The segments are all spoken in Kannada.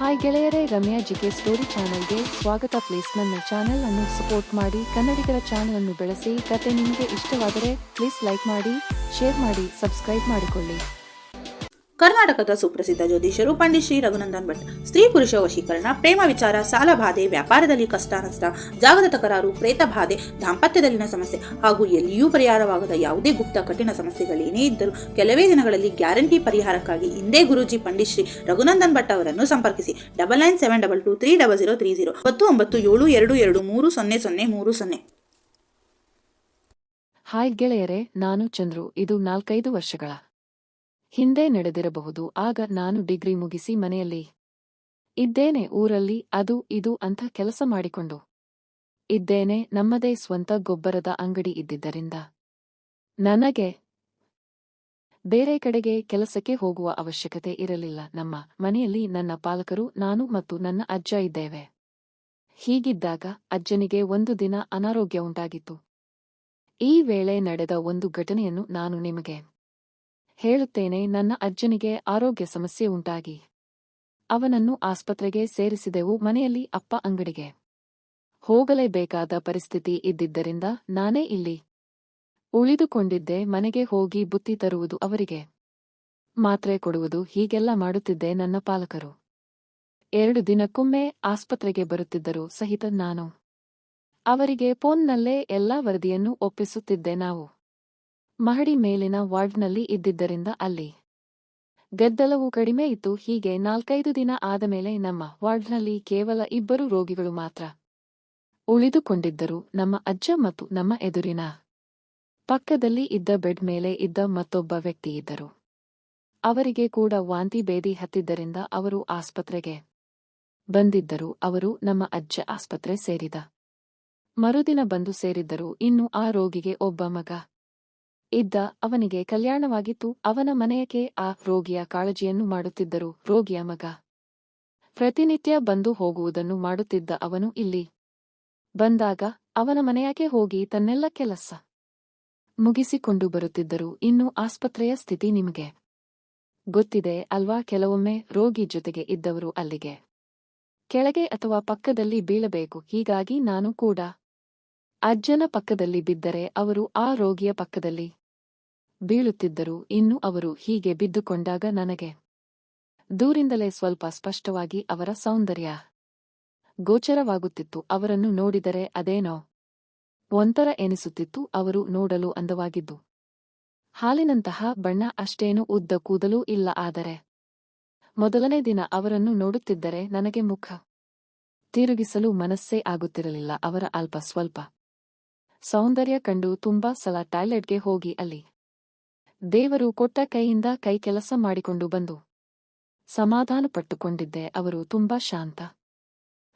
ಹಾಯ್ ಗೆಳೆಯರೇ, ರಮ್ಯಾ ಜಿಕೆ ಸ್ಟೋರಿ ಚಾನೆಲ್ಗೆ ಸ್ವಾಗತ. ಪ್ಲೀಸ್ ನನ್ನ ಚಾನೆಲ್ ಅನ್ನು ಸಪೋರ್ಟ್ ಮಾಡಿ. ಕನ್ನಡಿಗರ ಚಾನೆಲ್ ಅನ್ನು ಬೆಳೆಸಿ. ಕತೆ ನಿಮಗೆ ಇಷ್ಟವಾದರೆ ಪ್ಲೀಸ್ ಲೈಕ್ ಮಾಡಿ ಶೇರ್ ಮಾಡಿ ಸಬ್ಸ್ಕ್ರೈಬ್ ಮಾಡಿಕೊಳ್ಳಿ. ಕರ್ನಾಟಕದ ಸುಪ್ರಸಿದ್ಧ ಜ್ಯೋತಿಷರು ಪಂಡಿತ್ ಶ್ರೀ ರಘುನಂದನ್ ಭಟ್. ಸ್ತ್ರೀ ಪುರುಷ ವಶೀಕರಣ, ಪ್ರೇಮ ವಿಚಾರ, ಸಾಲ ಬಾಧೆ, ವ್ಯಾಪಾರದಲ್ಲಿ ಕಷ್ಟ, ನಷ್ಟ ಜಾಗದ ತಕರಾರು ಪ್ರೇತ ಬಾಧೆ, ದಾಂಪತ್ಯದಲ್ಲಿನ ಸಮಸ್ಯೆ ಹಾಗೂ ಎಲ್ಲಿಯೂ ಪರಿಹಾರವಾಗದ ಯಾವುದೇ ಗುಪ್ತ ಕಠಿಣ ಸಮಸ್ಯೆಗಳೇನೇ ಇದ್ದರೂ ಕೆಲವೇ ದಿನಗಳಲ್ಲಿ ಗ್ಯಾರಂಟಿ ಪರಿಹಾರಕ್ಕಾಗಿ ಹಿಂದೆ ಗುರೂಜಿ ಪಂಡಿತ್ ಶ್ರೀ ರಘುನಂದನ್ ಭಟ್ ಅವರನ್ನು ಸಂಪರ್ಕಿಸಿ. Double nine seven double two three double zero three zero ಒಂಬತ್ತು ಒಂಬತ್ತು ಏಳು ಎರಡು ಎರಡು ಮೂರು ಸೊನ್ನೆ ಸೊನ್ನೆ ಮೂರು ಸೊನ್ನೆ. ಹಾಯ್ ಗೆಳೆಯರೇ, ನಾನು ಚಂದ್ರು. ಇದು ನಾಲ್ಕೈದು ವರ್ಷಗಳ ಹಿಂದೆ ನಡೆದಿರಬಹುದು. ಆಗ ನಾನು ಡಿಗ್ರಿ ಮುಗಿಸಿ ಮನೆಯಲ್ಲಿ ಇದ್ದೇನೆ. ಊರಲ್ಲಿ ಅದು ಇದು ಅಂತ ಕೆಲಸ ಮಾಡಿಕೊಂಡು ಇದ್ದೇನೆ. ನಮ್ಮದೇ ಸ್ವಂತ ಗೊಬ್ಬರದ ಅಂಗಡಿ ಇದ್ದಿದ್ದರಿಂದ ನನಗೆ ಬೇರೆ ಕಡೆಗೆ ಕೆಲಸಕ್ಕೆ ಹೋಗುವ ಅವಶ್ಯಕತೆ ಇರಲಿಲ್ಲ. ನಮ್ಮ ಮನೆಯಲ್ಲಿ ನನ್ನ ಪಾಲಕರು, ನಾನು ಮತ್ತು ನನ್ನ ಅಜ್ಜ ಇದ್ದೇವೆ. ಹೀಗಿದ್ದಾಗ ಅಜ್ಜನಿಗೆ ಒಂದು ದಿನ ಅನಾರೋಗ್ಯ ಉಂಟಾಗಿತ್ತು. ಈ ವೇಳೆ ನಡೆದ ಒಂದು ಘಟನೆಯನ್ನು ನಾನು ನಿಮಗೆ ಹೇಳುತ್ತೇನೆ, ನನ್ನ ಅಜ್ಜನಿಗೆ ಆರೋಗ್ಯ ಸಮಸ್ಯೆ ಉಂಟಾಗಿ. ಅವನನ್ನು ಆಸ್ಪತ್ರೆಗೆ ಸೇರಿಸಿದೆವು, ಮನೆಯಲ್ಲಿ ಅಪ್ಪ ಅಂಗಡಿಗೆ. ಹೋಗಲೇಬೇಕಾದ ಪರಿಸ್ಥಿತಿ ಇದ್ದಿದ್ದರಿಂದ ನಾನೇ ಇಲ್ಲಿ. ಉಳಿದುಕೊಂಡಿದ್ದೆ, ಮನೆಗೆ ಹೋಗಿ ಬುತ್ತಿ ತರುವುದು ಅವರಿಗೆ. ಮಾತ್ರೆ ಕೊಡುವುದು ಹೀಗೆಲ್ಲ ಮಾಡುತ್ತಿದ್ದೆ ನನ್ನ ಪಾಲಕರು. ಎರಡು ದಿನಕ್ಕೊಮ್ಮೆ ಆಸ್ಪತ್ರೆಗೆ ಬರುತ್ತಿದ್ದರು ಸಹಿತ ನಾನು. ಅವರಿಗೆ ಫೋನ್ನಲ್ಲೇ ಎಲ್ಲಾ ವರದಿಯನ್ನು ಒಪ್ಪಿಸುತ್ತಿದ್ದೆ ನಾವು. ಮಹಡಿ ಮೇಲಿನ ವಾರ್ಡ್ನಲ್ಲಿ ಇದ್ದಿದ್ದರಿಂದ ಅಲ್ಲಿ ಗದ್ದಲವು ಕಡಿಮೆ ಇತ್ತು. ಹೀಗೆ ನಾಲ್ಕೈದು ದಿನ ಆದ ಮೇಲೆ ನಮ್ಮ ವಾರ್ಡ್ನಲ್ಲಿ ಕೇವಲ ಇಬ್ಬರು ರೋಗಿಗಳು ಮಾತ್ರ ಉಳಿದುಕೊಂಡಿದ್ದರು. ನಮ್ಮ ಅಜ್ಜ ಮತ್ತು ನಮ್ಮ ಎದುರಿನ ಪಕ್ಕದಲ್ಲಿ ಇದ್ದ ಬೆಡ್ ಮೇಲೆ ಇದ್ದ ಮತ್ತೊಬ್ಬ ವ್ಯಕ್ತಿ ಇದ್ದರು. ಅವರಿಗೆ ಕೂಡ ವಾಂತಿ ಬೇದಿ ಹತ್ತಿದ್ದರಿಂದ ಅವರು ಆಸ್ಪತ್ರೆಗೆ ಬಂದಿದ್ದರು. ಅವರು ನಮ್ಮ ಅಜ್ಜ ಆಸ್ಪತ್ರೆ ಸೇರಿದ ಮರುದಿನ ಬಂದು ಸೇರಿದ್ದರು. ಇನ್ನು ಆ ರೋಗಿಗೆ ಒಬ್ಬ ಮಗ ಇದ್ದ ಅವನಿಗೆ ಕಲ್ಯಾಣವಾಗಿತ್ತು. ಅವನ ಮನೆಯಕ್ಕೆ ಆ ರೋಗಿಯ ಕಾಳಜಿಯನ್ನು ಮಾಡುತ್ತಿದ್ದರು. ರೋಗಿಯ ಮಗ ಪ್ರತಿನಿತ್ಯ ಬಂದು ಹೋಗುವುದನ್ನು ಮಾಡುತ್ತಿದ್ದ ಅವನು ಇಲ್ಲಿ. ಬಂದಾಗ ಅವನ ಮನೆಯಾಕೆ ಹೋಗಿ ತನ್ನೆಲ್ಲ ಕೆಲಸ ಮುಗಿಸಿಕೊಂಡು ಬರುತ್ತಿದ್ದರು. ಇನ್ನು ಆಸ್ಪತ್ರೆಯ ಸ್ಥಿತಿ ನಿಮಗೆ ಗೊತ್ತಿದೆ ಅಲ್ವಾ? ಕೆಲವೊಮ್ಮೆ ರೋಗಿ ಜೊತೆಗೆ ಇದ್ದವರು ಅಲ್ಲಿಗೆ ಕೆಳಗೆ ಅಥವಾ ಪಕ್ಕದಲ್ಲಿ ಬೀಳಬೇಕು. ಹೀಗಾಗಿ ನಾನು ಕೂಡ ಅಜ್ಜನ ಪಕ್ಕದಲ್ಲಿ ಬಿದ್ದರೆ ಅವರು ಆ ರೋಗಿಯ ಪಕ್ಕದಲ್ಲಿ ಬೀಳುತ್ತಿದ್ದರು ಇನ್ನು ಅವರು ಹೀಗೆ ಬಿದ್ದುಕೊಂಡಾಗ ನನಗೆ ದೂರಿಂದಲೇ ಸ್ವಲ್ಪ ಸ್ಪಷ್ಟವಾಗಿ ಅವರ ಸೌಂದರ್ಯ ಗೋಚರವಾಗುತ್ತಿತ್ತು. ಅವರನ್ನು ನೋಡಿದರೆ ಅದೇನೋ ಒಂಥರ ಎನಿಸುತ್ತಿತ್ತು. ಅವರು ನೋಡಲು ಅಂದವಾಗಿದ್ದು, ಹಾಲಿನಂತಹ ಬಣ್ಣ ಅಷ್ಟೇನೂ ಉದ್ದ ಕೂದಲೂ ಇಲ್ಲ. ಆದರೆ ಮೊದಲನೇ ದಿನ ಅವರನ್ನು ನೋಡುತ್ತಿದ್ದರೆ ನನಗೆ ಮುಖ ತಿರುಗಿಸಲು ಮನಸ್ಸೇ ಆಗುತ್ತಿರಲಿಲ್ಲ. ಅವರ ಅಲ್ಪ ಸ್ವಲ್ಪ ಸೌಂದರ್ಯ ಕಂಡು ತುಂಬಾ ಸಲ ಟಾಯ್ಲೆಟ್ಗೆ ಹೋಗಿ ಅಲ್ಲಿ ದೇವರು ಕೊಟ್ಟ ಕೈಯಿಂದ ಕೈ ಕೆಲಸ ಮಾಡಿಕೊಂಡು ಬಂದು. ಸಮಾಧಾನಪಟ್ಟುಕೊಂಡಿದ್ದೆ, ಅವರು ತುಂಬಾ ಶಾಂತ.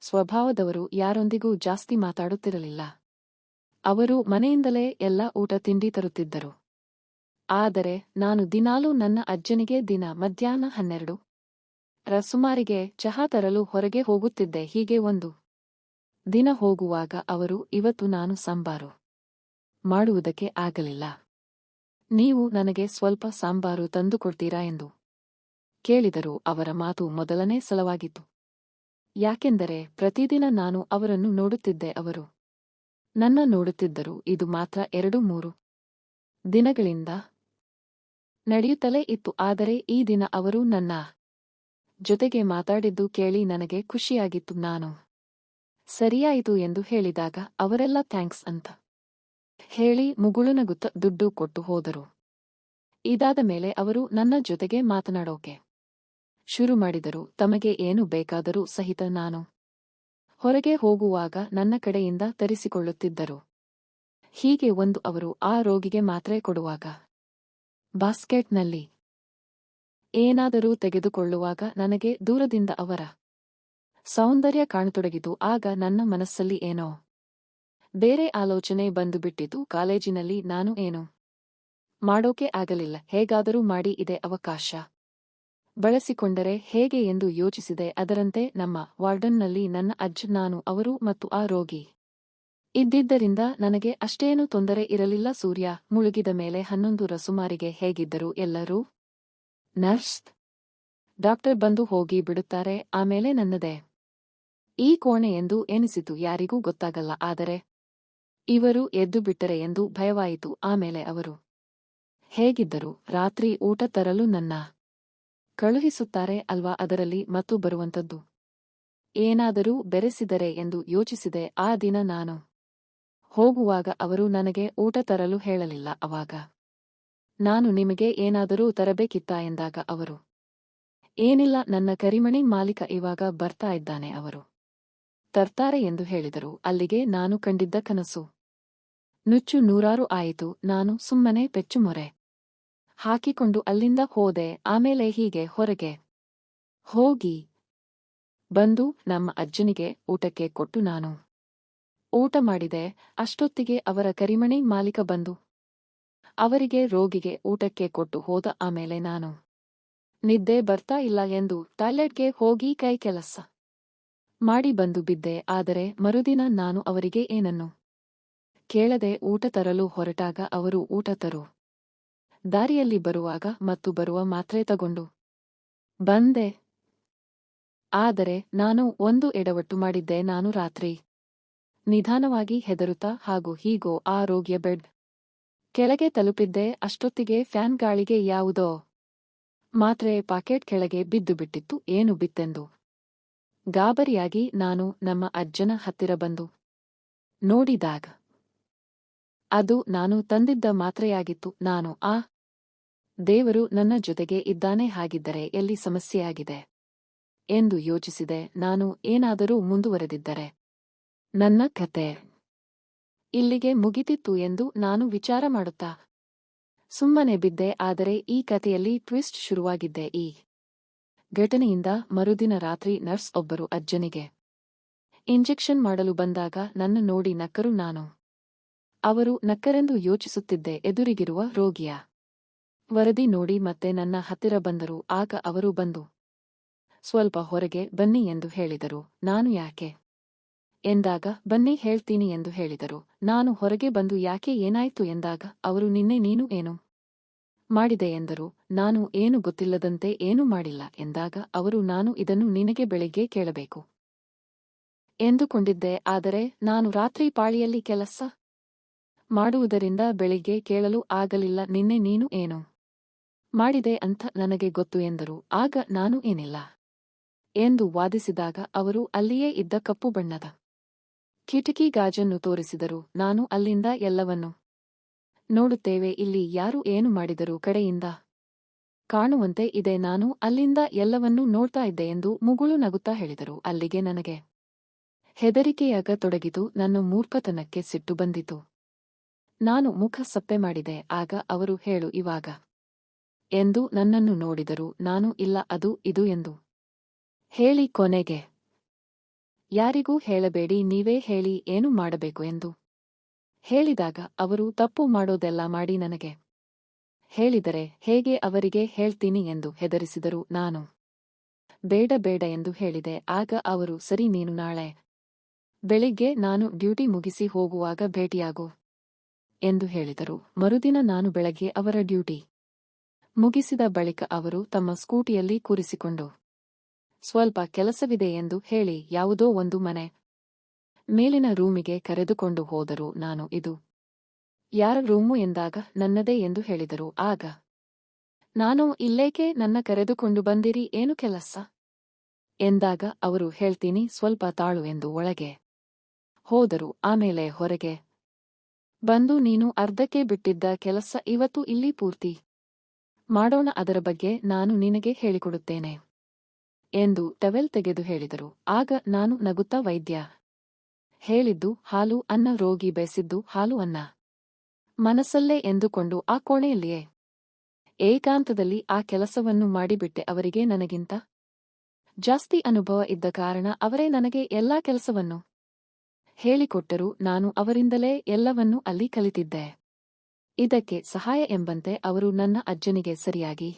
ಸ್ವಭಾವದವರು ಯಾರೊಂದಿಗೂ ಜಾಸ್ತಿ ಮಾತಾಡುತ್ತಿರಲಿಲ್ಲ. ಅವರು ಮನೆಯಿಂದಲೇ ಎಲ್ಲ ಊಟ ತಿಂಡಿ ತರುತ್ತಿದ್ದರು. ಆದರೆ, ನಾನು ದಿನಾಲೂ ನನ್ನ ಅಜ್ಜನಿಗೆ ದಿನ ಮಧ್ಯಾಹ್ನ ಹನ್ನೆರಡು ರ ಸುಮಾರಿಗೆ ಚಹಾ ತರಲು ಹೊರಗೆ ಹೋಗುತ್ತಿದ್ದೆ, ಹೀಗೆ ಒಂದು ದಿನ ಹೋಗುವಾಗ ಅವರು ಇವತ್ತು ನಾನು ಸಂಬಾರು ಮಾಡುವುದಕ್ಕೆ ಆಗಲಿಲ್ಲ. ನೀವು ನನಗೆ ಸ್ವಲ್ಪ ಸಾಂಬಾರು ತಂದುಕೊಡ್ತೀರಾ ಎಂದು ಕೇಳಿದರು. ಅವರ ಮಾತು ಮೊದಲನೇ ಸಲವಾಗಿತ್ತು. ಯಾಕೆಂದರೆ ಪ್ರತಿದಿನ ನಾನು ಅವರನ್ನು ನೋಡುತ್ತಿದ್ದೆ, ಅವರು ನನ್ನ ನೋಡುತ್ತಿದ್ದರು. ಇದು ಮಾತ್ರ ಎರಡು ಮೂರು ದಿನಗಳಿಂದ ನಡೆಯುತ್ತಲೇ ಇತ್ತು. ಆದರೆ ಈ ದಿನ ಅವರು ನನ್ನ ಜೊತೆಗೆ ಮಾತಾಡಿದ್ದು ಕೇಳಿ ನನಗೆ ಖುಷಿಯಾಗಿತ್ತು. ನಾನು ಸರಿಯಾಯಿತು ಎಂದು ಹೇಳಿದಾಗ, ಅವರೆಲ್ಲ ಥ್ಯಾಂಕ್ಸ್ ಅಂತ ಹೇಳಿ ಮುಗುಳುನಗುತ್ತ ದುಡ್ಡು ಕೊಟ್ಟು ಹೋದರು. ಇದಾದ ಮೇಲೆ ಅವರು ನನ್ನ ಜೊತೆಗೆ ಮಾತನಾಡೋಕೆ. ಶುರು ಮಾಡಿದರು, ತಮಗೆ ಏನು ಬೇಕಾದರೂ ಸಹಿತ ನಾನು. ಹೊರಗೆ ಹೋಗುವಾಗ ನನ್ನ ಕಡೆಯಿಂದ ತರಿಸಿಕೊಳ್ಳುತ್ತಿದ್ದರು. ಹೀಗೆ ಒಂದು ಅವರು ಆ ರೋಗಿಗೆ ಮಾತ್ರೆ ಕೊಡುವಾಗ. ಬಾಸ್ಕೆಟ್ನಲ್ಲಿ. ಏನಾದರೂ ತೆಗೆದುಕೊಳ್ಳುವಾಗ ನನಗೆ ದೂರದಿಂದ ಅವರ ಸೌಂದರ್ಯ ಕಾಣತೊಡಗಿತು, ಆಗ ನನ್ನ ಮನಸ್ಸಲ್ಲಿ ಏನೋ ಬೇರೆ ಆಲೋಚನೆ ಬಂದುಬಿಟ್ಟಿತು ಕಾಲೇಜಿನಲ್ಲಿ ನಾನು ಏನು ಮಾಡೋಕೆ ಆಗಲಿಲ್ಲ, ಹೇಗಾದರೂ ಮಾಡಿ ಇದೆ ಅವಕಾಶ. ಬಳಸಿಕೊಂಡರೆ ಹೇಗೆ ಎಂದು ಯೋಚಿಸಿದೆ, ಅದರಂತೆ ನಮ್ಮ ವಾರ್ಡನ್ನಲ್ಲಿ ನನ್ನ ಅಜ್ಜ, ನಾನು, ಅವರು ಮತ್ತು ಆ ರೋಗಿ. ಇದ್ದಿದ್ದರಿಂದ ನನಗೆ ಅಷ್ಟೇನೂ ತೊಂದರೆ ಇರಲಿಲ್ಲ. ಸೂರ್ಯ ಮುಳುಗಿದ ಮೇಲೆ ಹನ್ನೊಂದು ಸುಮಾರಿಗೆ ಹೇಗಿದ್ದರು ಎಲ್ಲರೂ? ನರ್ಸ್ ಡಾಕ್ಟರ್ ಬಂದು ಹೋಗಿ ಬಿಡುತ್ತಾರೆ, ಆಮೇಲೆ ನನ್ನದೇ. ಈ ಕೋಣೆ ಎಂದು ಎನಿಸಿತು, ಯಾರಿಗೂ ಗೊತ್ತಾಗಲ್ಲ, ಆದರೆ ಇವರು ಎದ್ದು ಬಿಟ್ಟರೆ ಎಂದು ಭಯವಾಯಿತು. ಆಮೇಲೆ ಅವರು, ಹೇಗಿದ್ದರು? ರಾತ್ರಿ ಊಟ ತರಲು ನನ್ನ ಕಳುಹಿಸುತ್ತಾರೆ ಅಲ್ವಾ? ಅದರಲ್ಲಿ ಮತ್ತು ಬರುವಂತದ್ದು ಏನಾದರೂ ಬೆರೆಸಿದರೆ ಎಂದು ಯೋಚಿಸಿದೆ. ಆ ದಿನ ನಾನು ಹೋಗುವಾಗ ಅವರು ನನಗೆ ಊಟ ತರಲು ಹೇಳಲಿಲ್ಲ. ಅವಾಗ ನಾನು ನಿಮಗೆ ಏನಾದರೂ ತರಬೇಕಿತ್ತ? ಎಂದಾಗ ಅವರು, ಏನಿಲ್ಲ, ನನ್ನ ಕರಿಮಣಿ ಮಾಲೀಕ ಇವಾಗ ಬರ್ತಾ ಇದ್ದಾನೆ. ಅವರು, ತರ್ತಾರೆ ಎಂದು ಹೇಳಿದರು. ಅಲ್ಲಿಗೆ ನಾನು ಕಂಡಿದ್ದ ಕನಸು ನುಚ್ಚು ನೂರಾರು ಆಯಿತು, ನಾನು ಸುಮ್ಮನೆ ಪೆಚ್ಚು ಮೊರೆ. ಹಾಕಿಕೊಂಡು ಅಲ್ಲಿಂದ ಹೋದೆ, ಆಮೇಲೆ ಹೀಗೆ ಹೊರಗೆ. ಹೋಗಿ. ಬಂದು ನಮ್ಮ ಅಜ್ಜನಿಗೆ ಊಟಕ್ಕೆ ಕೊಟ್ಟು ನಾನು. ಊಟ ಮಾಡಿದೆ, ಅಷ್ಟೊತ್ತಿಗೆ ಅವರ ಕರಿಮಣಿ ಮಾಲೀಕ ಬಂದು. ಅವರಿಗೆ ರೋಗಿಗೆ ಊಟಕ್ಕೆ ಕೊಟ್ಟು ಹೋದ ಆಮೇಲೆ ನಾನು. ನಿದ್ದೆ ಬರ್ತಾ ಇಲ್ಲ ಎಂದು ಟಾಯ್ಲೆಟ್ಗೆ ಹೋಗಿ ಕೈ ಕೆಲಸ. ಮಾಡಿ ಬಂದು ಬಿದ್ದೆ, ಆದರೆ ಮರುದಿನ ನಾನು ಅವರಿಗೆ ಏನನ್ನು ಕೇಳದೆ ಊಟ ತರಲು ಹೊರಟಾಗ ಅವರು ಊಟ ತರು. ದಾರಿಯಲ್ಲಿ ಬರುವಾಗ ಮತ್ತು ಬರುವ ಮಾತ್ರೆ ತಗೊಂಡು. ಬಂದೆ. ಆದರೆ ನಾನು ಒಂದು ಎಡವಟ್ಟು ಮಾಡಿದ್ದೆ, ನಾನು ರಾತ್ರಿ. ನಿಧಾನವಾಗಿ ಹೆದರುತ್ತಾ ಹಾಗೂ ಹೀಗೋ ಆ ರೋಗಿಯ ಬೆಡ್ ಕೆಳಗೆ ತಲುಪಿದ್ದೆ, ಅಷ್ಟೊತ್ತಿಗೆ ಫ್ಯಾನ್ ಗಾಳಿಗೆ ಯಾವುದೋ ಮಾತ್ರೆ ಪಾಕೆಟ್ ಕೆಳಗೆ ಬಿದ್ದು ಬಿಟ್ಟಿತ್ತು, ಏನು ಬಿತ್ತೆಂದು. ಗಾಬರಿಯಾಗಿ ನಾನು ನಮ್ಮ ಅಜ್ಜನ ಹತ್ತಿರ ಬಂದು ನೋಡಿದಾಗ ಅದು ನಾನು ತಂದಿದ್ದ ಮಾತ್ರೆಯಾಗಿತ್ತು, ನಾನು ಆ ದೇವರು ನನ್ನ ಜೊತೆಗೆ ಇದ್ದಾನೆ ಹಾಗಿದ್ದರೆ ಎಲ್ಲಿ ಸಮಸ್ಯೆಯಾಗಿದೆ? ಎಂದು ಯೋಚಿಸಿದೆ, ನಾನು ಏನಾದರೂ ಮುಂದುವರೆದಿದ್ದರೆ? ನನ್ನ ಕತೆ ಇಲ್ಲಿಗೆ ಮುಗಿತಿತ್ತು ಎಂದು ನಾನು ವಿಚಾರ ಮಾಡುತ್ತಾ? ಸುಮ್ಮನೆ ಬಿದ್ದೆ, ಆದರೆ ಈ ಕಥೆಯಲ್ಲಿ ಟ್ವಿಸ್ಟ್ ಶುರುವಾಗಿದ್ದೆ. ಈ ಘಟನೆಯಿಂದ ಮರುದಿನ ರಾತ್ರಿ ನರ್ಸ್ ಒಬ್ಬರು ಅಜ್ಜನಿಗೆ ಇಂಜೆಕ್ಷನ್ ಮಾಡಲು ಬಂದಾಗ ನನ್ನ ನೋಡಿ ನಕ್ಕರು ನಾನು. ಅವರು ನಕ್ಕರೆಂದು ಯೋಚಿಸುತ್ತಿದ್ದೆ ಎದುರಿಗಿರುವ ರೋಗಿಯ ವರದಿ ನೋಡಿ ಮತ್ತೆ ನನ್ನ ಹತ್ತಿರ ಬಂದರು. ಆಗ ಅವರು ಬಂದು, ಸ್ವಲ್ಪ ಹೊರಗೆ ಬನ್ನಿ ಎಂದು ಹೇಳಿದರು. ನಾನು ಯಾಕೆ? ಎಂದಾಗ, ಬನ್ನಿ, ಹೇಳ್ತೀನಿ ಎಂದು ಹೇಳಿದರು. ನಾನು ಹೊರಗೆ ಬಂದು ಯಾಕೆ ಏನಾಯ್ತು? ಎಂದಾಗ, ಅವರು ನಿನ್ನೆ ನೀನು ಏನು ಮಾಡಿದೆ? ಎಂದರು. ನಾನು ಏನು ಗೊತ್ತಿಲ್ಲದಂತೆ ಏನು ಮಾಡಿಲ್ಲ? ಎಂದಾಗ, ಅವರು ನಾನು ಇದನ್ನು ನಿನಗೆ ಬೆಳಿಗ್ಗೆ ಕೇಳಬೇಕು ಎಂದುಕೊಂಡಿದ್ದೆ. ಆದರೆ, ನಾನು ರಾತ್ರಿ ಪಾಳಿಯಲ್ಲಿ ಕೆಲಸ ಮಾಡುವುದರಿಂದ ಬೆಳಿಗ್ಗೆ ಕೇಳಲು ಆಗಲಿಲ್ಲ, ನಿನ್ನೆ ನೀನು ಏನು ಮಾಡಿದೆ ಅಂತ ನನಗೆ ಗೊತ್ತು ಎಂದರು. ಆಗ ನಾನು ಏನಿಲ್ಲ ಎಂದು ವಾದಿಸಿದಾಗ ಅವರು ಅಲ್ಲಿಯೇ ಇದ್ದ ಕಪ್ಪು ಬಣ್ಣದ ಕಿಟಕಿ ಗಾಜನ್ನು ತೋರಿಸಿದರು. ನಾನು ಅಲ್ಲಿಂದ ಎಲ್ಲವನ್ನು ನೋಡುತ್ತೇವೆ, ಇಲ್ಲಿ ಯಾರು ಏನು ಮಾಡಿದರು ಕಡೆಯಿಂದ ಕಾಣುವಂತೆ ಇದೆ, ನಾನು ಅಲ್ಲಿಂದ ಎಲ್ಲವನ್ನೂ ನೋಡ್ತಾ ಇದ್ದೆ ಎಂದು ಮುಗುಳು ನಗುತ್ತಾ ಹೇಳಿದರು. ಅಲ್ಲಿಗೆ ನನಗೆ ಹೆದರಿಕೆಯಾಗ ತೊಡಗಿತು ನನ್ನ ಮೂರ್ಖತನಕ್ಕೆ ಸಿಟ್ಟು ಬಂದಿತು. ನಾನು ಮುಖ ಸಪ್ಪೆ ಮಾಡಿದೆ, ಆಗ ಅವರು ಹೇಳು ಇವಾಗ. ಎಂದು ನನ್ನನ್ನು ನೋಡಿದರು, ನಾನು ಇಲ್ಲ, ಅದು ಇದು ಎಂದು. ಹೇಳಿ ಕೊನೆಗೆ. ಯಾರಿಗೂ ಹೇಳಬೇಡಿ, ನೀವೇ ಹೇಳಿ ಏನು ಮಾಡಬೇಕು ಎಂದು. ಹೇಳಿದಾಗ ಅವರು, ತಪ್ಪು ಮಾಡೋದೆಲ್ಲ ಮಾಡಿ ನನಗೆ. ಹೇಳಿದರೆ, ಹೇಗೆ ಅವರಿಗೆ ಹೇಳ್ತೀನಿ ಎಂದು ಹೆದರಿಸಿದರು ನಾನು. ಬೇಡ ಬೇಡ ಎಂದು ಹೇಳಿದೆ, ಆಗ ಅವರು, ಸರಿ ನೀನು ನಾಳೆ. ಬೆಳಿಗ್ಗೆ ನಾನು ಡ್ಯೂಟಿ ಮುಗಿಸಿ ಹೋಗುವಾಗ ಭೇಟಿಯಾಗು. ಎಂದು ಹೇಳಿದರು. ಮರುದಿನ ನಾನು ಬೆಳಗ್ಗೆ ಅವರ ಡ್ಯೂಟಿ ಮುಗಿಸಿದ ಬಳಿಕ ಅವರು ತಮ್ಮ ಸ್ಕೂಟಿಯಲ್ಲಿ ಕೂರಿಸಿಕೊಂಡು, ಸ್ವಲ್ಪ ಕೆಲಸವಿದೆ ಎಂದು ಹೇಳಿ, ಯಾವುದೋ ಒಂದು ಮನೆ ಮೇಲಿನ ರೂಮಿಗೆ ಕರೆದುಕೊಂಡು ಹೋದರು ನಾನು ಇದು ಯಾರ ರೂಮು ಎಂದಾಗ ನನ್ನದೇ ಎಂದು ಹೇಳಿದರು. ಆಗ, ನಾನು ಇಲ್ಲೇಕೆ ನನ್ನ ಕರೆದುಕೊಂಡು ಬಂದಿರಿ? ಏನು ಕೆಲಸ? ಎಂದಾಗ ಅವರು, ಹೇಳ್ತೀನಿ, ಸ್ವಲ್ಪ ತಾಳು ಎಂದು ಒಳಗೆ ಹೋದರು. ಆಮೇಲೆ ಹೊರಗೆ ಬಂದು ನೀನು ಅರ್ಧಕ್ಕೆ ಬಿಟ್ಟಿದ್ದ ಕೆಲಸ ಇವತ್ತು ಇಲ್ಲಿ ಪೂರ್ತಿ. ಮಾಡೋಣ ಅದರ ಬಗ್ಗೆ ನಾನು ನಿನಗೆ ಹೇಳಿಕೊಡುತ್ತೇನೆ. ಎಂದು ಟವೆಲ್ ತೆಗೆದು ಹೇಳಿದರು. ಆಗ ನಾನು ನಗುತ್ತ ವೈದ್ಯ. ಹೇಳಿದ್ದು, ಹಾಲು ಅನ್ನ ರೋಗಿ ಬೇಸಿದ್ದು, ಹಾಲು ಅನ್ನ. ಮನಸ್ಸಲ್ಲೇ ಎಂದುಕೊಂಡು ಆ ಕೋಣೆಯಲ್ಲಿಯೇ. ಏಕಾಂತದಲ್ಲಿ ಆ ಕೆಲಸವನ್ನು ಮಾಡಿಬಿಟ್ಟೆ ಅವರಿಗೆ ನನಗಿಂತ. ಜಾಸ್ತಿ ಅನುಭವ ಇದ್ದ ಕಾರಣ ಅವರೇ ನನಗೆ ಎಲ್ಲಾ ಕೆಲಸವನ್ನು ಹೇಳಿಕೊಟ್ಟರು ನಾನು ಅವರಿಂದಲೇ ಎಲ್ಲವನ್ನೂ ಅಲ್ಲಿ ಕಲಿತಿದ್ದೆ. ಇದಕ್ಕೆ ಸಹಾಯ ಎಂಬಂತೆ ಅವರು ನನ್ನ ಅಜ್ಜನಿಗೆ ಸರಿಯಾಗಿ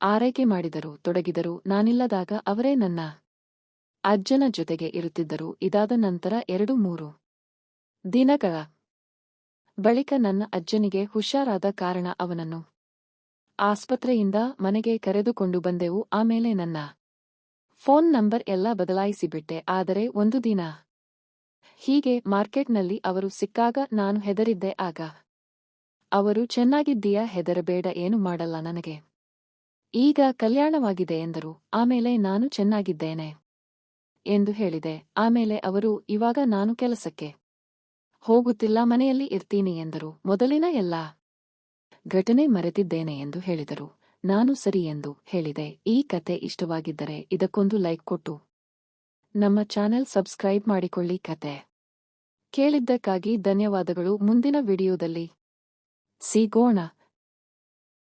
ಆರೈಕೆ ಮಾಡಿದರು, ತೊಡಗಿದರು, ನಾನಿಲ್ಲದಾಗ ಅವರೇ ನನ್ನ ಅಜ್ಜನ ಜೊತೆಗೆ ಇರುತ್ತಿದ್ದರು. ಇದಾದ ನಂತರ ಎರಡು ಮೂರು ದಿನಗಳ ಬಳಿಕ ನನ್ನ ಅಜ್ಜನಿಗೆ ಹುಷಾರಾದ ಕಾರಣ ಅವನನ್ನು ಆಸ್ಪತ್ರೆಯಿಂದ ಮನೆಗೆ ಕರೆದುಕೊಂಡು ಬಂದೆವು. ಆಮೇಲೆ ನನ್ನ ಫೋನ್ ನಂಬರ್ ಎಲ್ಲ ಬದಲಾಯಿಸಿಬಿಟ್ಟೆ. ಆದರೆ ಒಂದು ದಿನ ಹೀಗೆ ಮಾರ್ಕೆಟ್ನಲ್ಲಿ ಅವರು ಸಿಕ್ಕಾಗ ನಾನು ಹೆದರಿದ್ದೆ ಆಗ. ಅವರು, ಚೆನ್ನಾಗಿದ್ದೀಯಾ? ಹೆದರಬೇಡ, ಏನು ಮಾಡಲ್ಲ ನನಗೆ. ಈಗ ಕಲ್ಯಾಣವಾಗಿದೆ ಎಂದರು. ಆಮೇಲೆ ನಾನು ಚೆನ್ನಾಗಿದ್ದೇನೆ ಎಂದು ಹೇಳಿದೆ. ಆಮೇಲೆ ಅವರು, ಇವಾಗ ನಾನು ಕೆಲಸಕ್ಕೆ ಹೋಗುತ್ತಿಲ್ಲ, ಮನೆಯಲ್ಲಿ ಇರ್ತೀನಿ ಎಂದರು. ಮೊದಲಿನ ಎಲ್ಲ ಘಟನೆ ಮರೆತಿದ್ದೇನೆ ಎಂದು ಹೇಳಿದರು. ನಾನು ಸರಿ ಎಂದು ಹೇಳಿದೆ. ಈ ಕತೆ ಇಷ್ಟವಾಗಿದ್ದರೆ ಇದಕ್ಕೊಂದು ಲೈಕ್ ಕೊಟ್ಟು ನಮ್ಮ ಚಾನೆಲ್ ಸಬ್ಸ್ಕ್ರೈಬ್ ಮಾಡಿಕೊಳ್ಳಿ ಕತೆ. ಕೇಳಿದ್ದಕ್ಕಾಗಿ ಧನ್ಯವಾದಗಳು ಮುಂದಿನ ವಿಡಿಯೋದಲ್ಲಿ. ಸಿಗೋಣ.